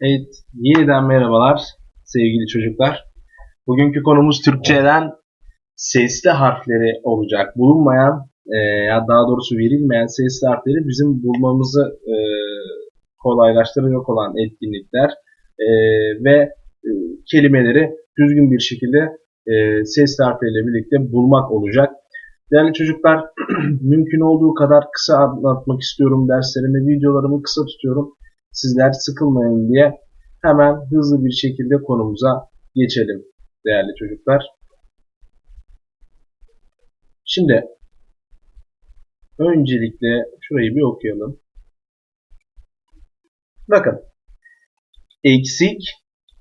Evet, yeniden merhabalar sevgili çocuklar. Bugünkü konumuz Türkçeden sesli harfleri olacak. Bulunmayan, e, ya daha doğrusu verilmeyen sesli harfleri bizim bulmamızı e, kolaylaştıracak olan etkinlikler e, ve e, kelimeleri düzgün bir şekilde e, sesli harfleriyle birlikte bulmak olacak. Değerli çocuklar, mümkün olduğu kadar kısa anlatmak istiyorum derslerimi, videolarımı kısa tutuyorum sizler sıkılmayın diye hemen hızlı bir şekilde konumuza geçelim değerli çocuklar. Şimdi öncelikle şurayı bir okuyalım. Bakın. Eksik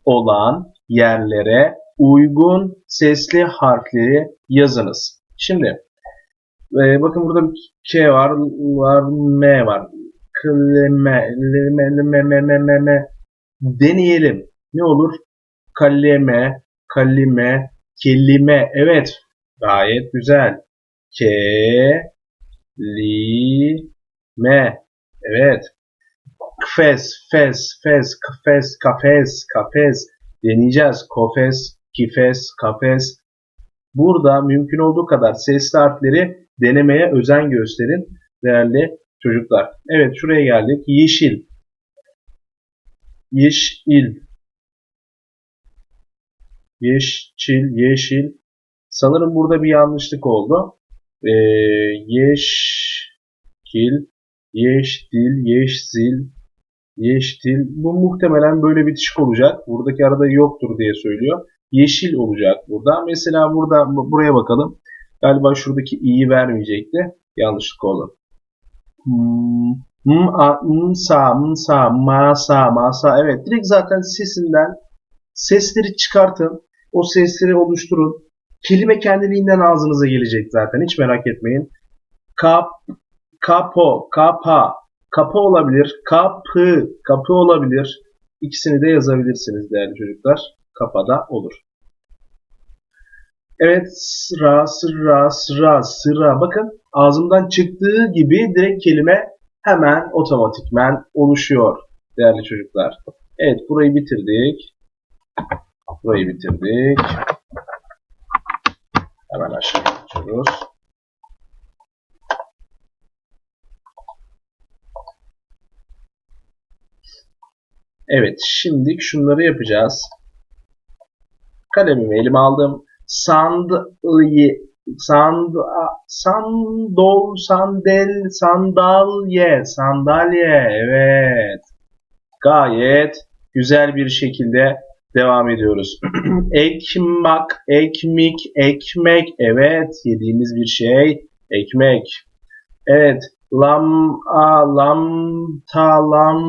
olan yerlere uygun sesli harfleri yazınız. Şimdi e, bakın burada bir K var, var M var kleme, leme, leme, me, me, me, me. Deneyelim. Ne olur? Kaleme, kalime, kelime. Evet. Gayet güzel. Ke, li, me. Evet. Kfes, fes, fes, kafes, kafes, kafes. Deneyeceğiz. Kofes, kifes, kafes. Burada mümkün olduğu kadar sesli harfleri denemeye özen gösterin değerli çocuklar. Evet şuraya geldik. Yeşil. Yeşil. Yeşil, yeşil. Sanırım burada bir yanlışlık oldu. Ee, yeşil, yeşil, yeşil, yeşil. Bu muhtemelen böyle bitişik olacak. Buradaki arada yoktur diye söylüyor. Yeşil olacak burada. Mesela burada buraya bakalım. Galiba şuradaki i'yi vermeyecekti. Yanlışlık oldu m, a, m, sa, m, sa, ma, sa, ma, sa. Evet direkt zaten sesinden sesleri çıkartın. O sesleri oluşturun. Kelime kendiliğinden ağzınıza gelecek zaten. Hiç merak etmeyin. Kap, kapo, kapa, kapa olabilir. Kapı, kapı olabilir. İkisini de yazabilirsiniz değerli çocuklar. Kapada olur. Evet sıra sıra sıra sıra. Bakın ağzımdan çıktığı gibi direkt kelime hemen otomatikmen oluşuyor değerli çocuklar. Evet burayı bitirdik. Burayı bitirdik. Hemen aşağı geçiyoruz. Evet şimdi şunları yapacağız. Kalemimi elime aldım sand sand sandol sandel sandalye sandalye evet gayet güzel bir şekilde devam ediyoruz. ekmek, ekmek, ekmek. Evet, yediğimiz bir şey. Ekmek. Evet, lam, a, lam, ta, lam,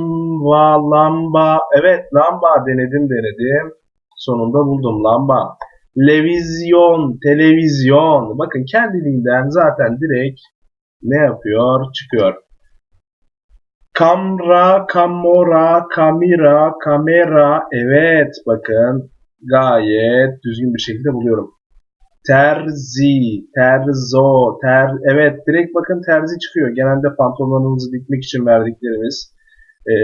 va, lamba. Evet, lamba denedim denedim. Sonunda buldum lamba. Levizyon, televizyon. Bakın kendiliğinden zaten direkt ne yapıyor? Çıkıyor. Kamera, kamera, kamera, kamera. Evet bakın gayet düzgün bir şekilde buluyorum. Terzi, terzo, ter, evet direkt bakın terzi çıkıyor. Genelde pantolonumuzu dikmek için verdiklerimiz. Ee,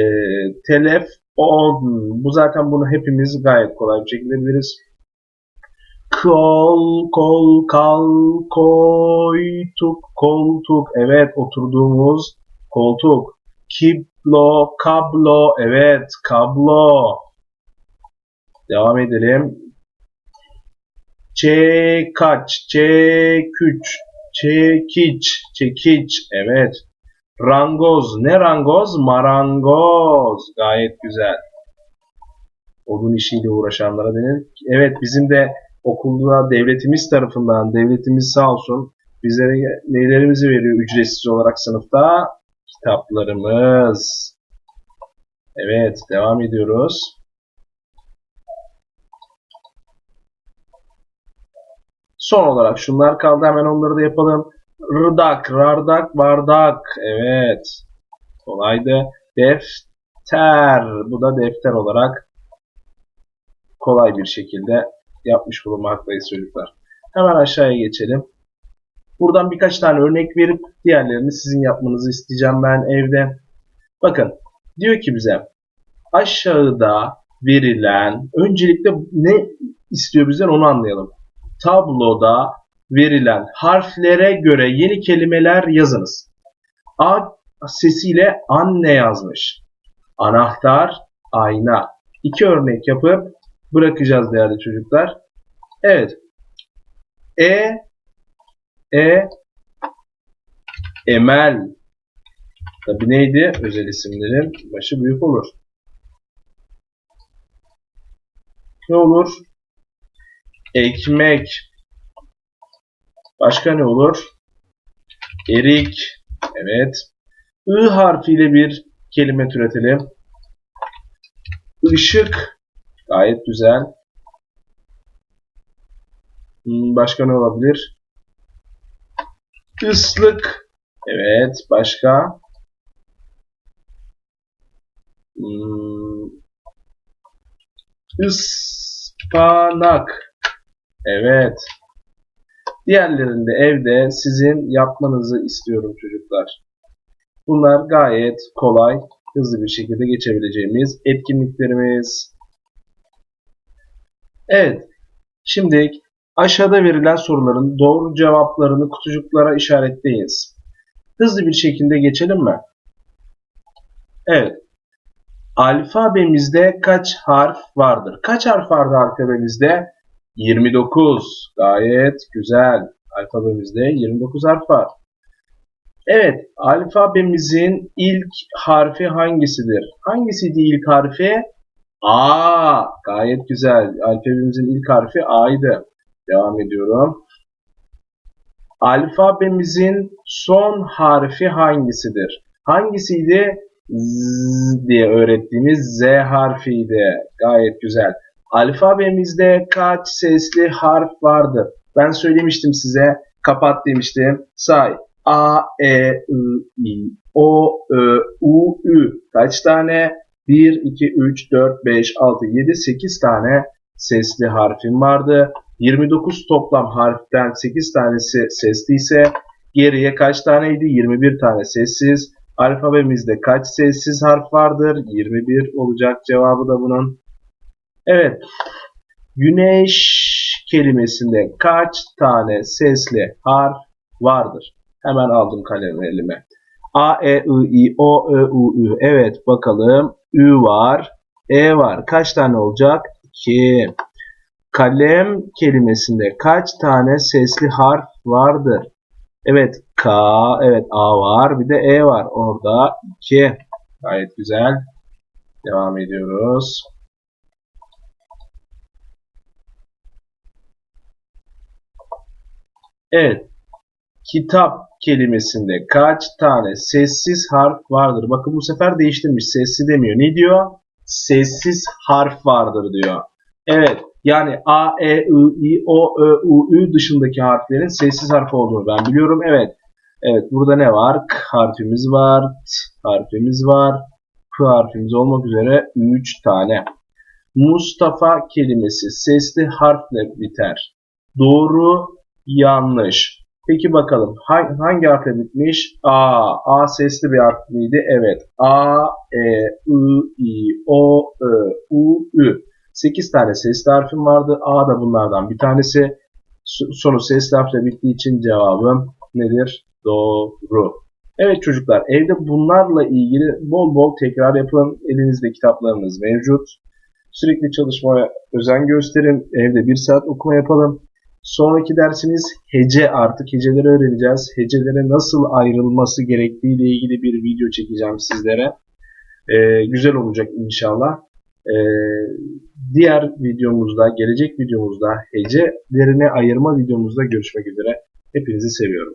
telef, on. Bu zaten bunu hepimiz gayet kolay bir şekilde biliriz. Kol, kol, kal, koytuk, koltuk. Evet oturduğumuz koltuk. Kiblo, kablo. Evet kablo. Devam edelim. Çekaç, çeküç, çekiç, çekiç. Evet. Rangoz. Ne rangoz? Marangoz. Gayet güzel. Odun işiyle uğraşanlara denir. Evet bizim de okulda devletimiz tarafından, devletimiz sağ olsun bizlere nelerimizi veriyor ücretsiz olarak sınıfta? Kitaplarımız. Evet, devam ediyoruz. Son olarak şunlar kaldı. Hemen onları da yapalım. Rıdak, rardak, bardak. Evet. Kolaydı. Defter. Bu da defter olarak kolay bir şekilde yapmış bulunmaktayız çocuklar. Hemen aşağıya geçelim. Buradan birkaç tane örnek verip diğerlerini sizin yapmanızı isteyeceğim ben evde. Bakın diyor ki bize aşağıda verilen öncelikle ne istiyor bizden onu anlayalım. Tabloda verilen harflere göre yeni kelimeler yazınız. A sesiyle anne yazmış. Anahtar, ayna. İki örnek yapıp bırakacağız değerli çocuklar. Evet. E E Emel. Tabi neydi? Özel isimlerin başı büyük olur. Ne olur? Ekmek. Başka ne olur? Erik. Evet. I harfiyle bir kelime türetelim. Işık. Gayet güzel. Hmm, Başka ne olabilir? Islık. Evet. Başka? Hmm, Ispanak. Evet. Diğerlerini de evde sizin yapmanızı istiyorum çocuklar. Bunlar gayet kolay, hızlı bir şekilde geçebileceğimiz etkinliklerimiz. Evet. Şimdi aşağıda verilen soruların doğru cevaplarını kutucuklara işaretleyiniz. Hızlı bir şekilde geçelim mi? Evet. Alfabemizde kaç harf vardır? Kaç harf vardır alfabemizde? 29. Gayet güzel. Alfabemizde 29 harf var. Evet, alfabemizin ilk harfi hangisidir? Hangisiydi ilk harfi? A. Gayet güzel. Alfabemizin ilk harfi A'ydı. Devam ediyorum. Alfabemizin son harfi hangisidir? Hangisiydi? Z diye öğrettiğimiz Z harfiydi. Gayet güzel. Alfabemizde kaç sesli harf vardır? Ben söylemiştim size. Kapat demiştim. Say. A, E, I, I, O, Ö, U, Ü. Kaç tane? 1, 2, 3, 4, 5, 6, 7, 8 tane sesli harfim vardı. 29 toplam harften 8 tanesi sesli ise geriye kaç taneydi? 21 tane sessiz. Alfabemizde kaç sessiz harf vardır? 21 olacak cevabı da bunun. Evet. Güneş kelimesinde kaç tane sesli harf vardır? Hemen aldım kalemi elime. A, E, I, I, O, Ö, U, Ü. Evet bakalım. Ü var. E var. Kaç tane olacak? 2. Kalem kelimesinde kaç tane sesli harf vardır? Evet K, evet A var. Bir de E var. Orada 2. Gayet güzel. Devam ediyoruz. Evet. Kitap kelimesinde kaç tane sessiz harf vardır? Bakın bu sefer değiştirmiş. Sesli demiyor. Ne diyor? Sessiz harf vardır diyor. Evet. Yani A, E, I, I, O, Ö, U, Ü dışındaki harflerin sessiz harf olduğunu ben biliyorum. Evet. Evet. Burada ne var? K harfimiz var. T harfimiz var. K harfimiz olmak üzere 3 tane. Mustafa kelimesi sesli harfle biter. Doğru, yanlış. Peki bakalım hangi harfle bitmiş? A. A sesli bir harf miydi? Evet. A, E, I, I, O, Ö, U, Ü. 8 tane sesli harfim vardı. A da bunlardan bir tanesi. Sonu sesli harfle bittiği için cevabım nedir? Doğru. Evet çocuklar evde bunlarla ilgili bol bol tekrar yapın. Elinizde kitaplarınız mevcut. Sürekli çalışmaya özen gösterin. Evde bir saat okuma yapalım. Sonraki dersimiz hece artık heceleri öğreneceğiz. Hecelere nasıl ayrılması gerektiği ile ilgili bir video çekeceğim sizlere. Ee, güzel olacak inşallah. Ee, diğer videomuzda, gelecek videomuzda hecelerine ayırma videomuzda görüşmek üzere. Hepinizi seviyorum.